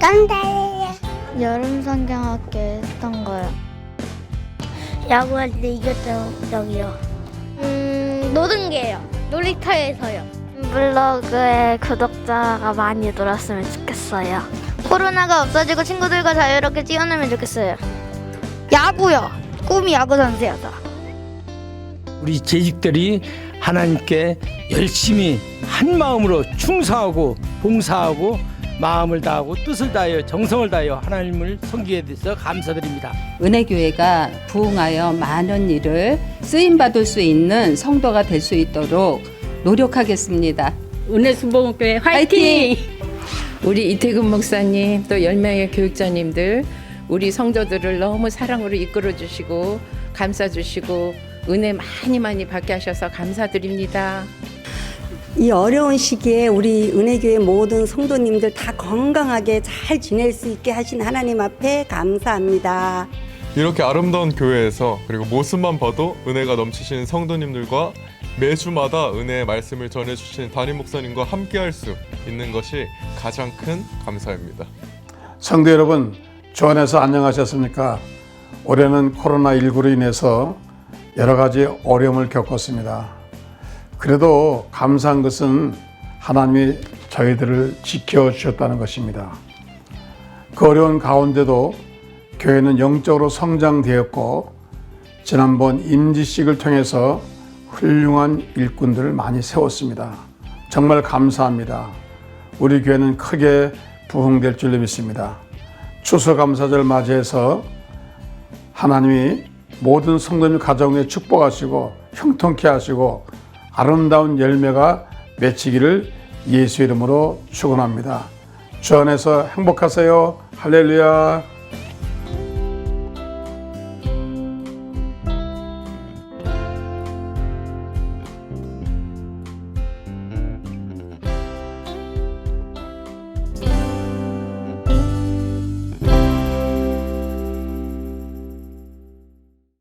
깜짝이야. 여름 성경학교 했던 거요. 야구할 때 이겼던 적이요. 음, 모든 게요. 놀이터에서요. 블로그에 구독자가 많이 늘었으면 좋겠어요. 코로나가 없어지고 친구들과 자유롭게 뛰어놀면 좋겠어요. 야구요. 꿈이 야구 선수여서. 우리 재직들이 하나님께 열심히 한 마음으로 충성하고 봉사하고 마음을 다하고 뜻을 다하여 정성을 다하여 하나님을 섬기게 돼서 감사드립니다. 은혜교회가 부흥하여 많은 일을 쓰임 받을 수 있는 성도가 될 수 있도록 노력하겠습니다. 은혜 순복음교회 화이팅! 우리 이태근 목사님 또 10명의 교육자님들 우리 성도들을 너무 사랑으로 이끌어 주시고 감싸 주시고 은혜 많이 많이 받게 하셔서 감사드립니다. 이 어려운 시기에 우리 은혜교회 모든 성도님들 다 건강하게 잘 지낼 수 있게 하신 하나님 앞에 감사합니다. 이렇게 아름다운 교회에서 그리고 모습만 봐도 은혜가 넘치시는 성도님들과 매주마다 은혜의 말씀을 전해주시는 담임 목사님과 함께할 수 있는 것이 가장 큰 감사입니다. 성도 여러분, 주 안에서 안녕하셨습니까? 올해는 코로나19로 인해서 여러 가지 어려움을 겪었습니다. 그래도 감사한 것은 하나님이 저희들을 지켜주셨다는 것입니다. 그 어려운 가운데도 교회는 영적으로 성장되었고, 지난번 임지식을 통해서 훌륭한 일꾼들을 많이 세웠습니다. 정말 감사합니다. 우리 교회는 크게 부흥될 줄로 믿습니다. 추수감사절 맞이해서 하나님이 모든 성도님 가정에 축복하시고 형통케 하시고 아름다운 열매가 맺히기를 예수 이름으로 축원합니다. 주 안에서 행복하세요. 할렐루야.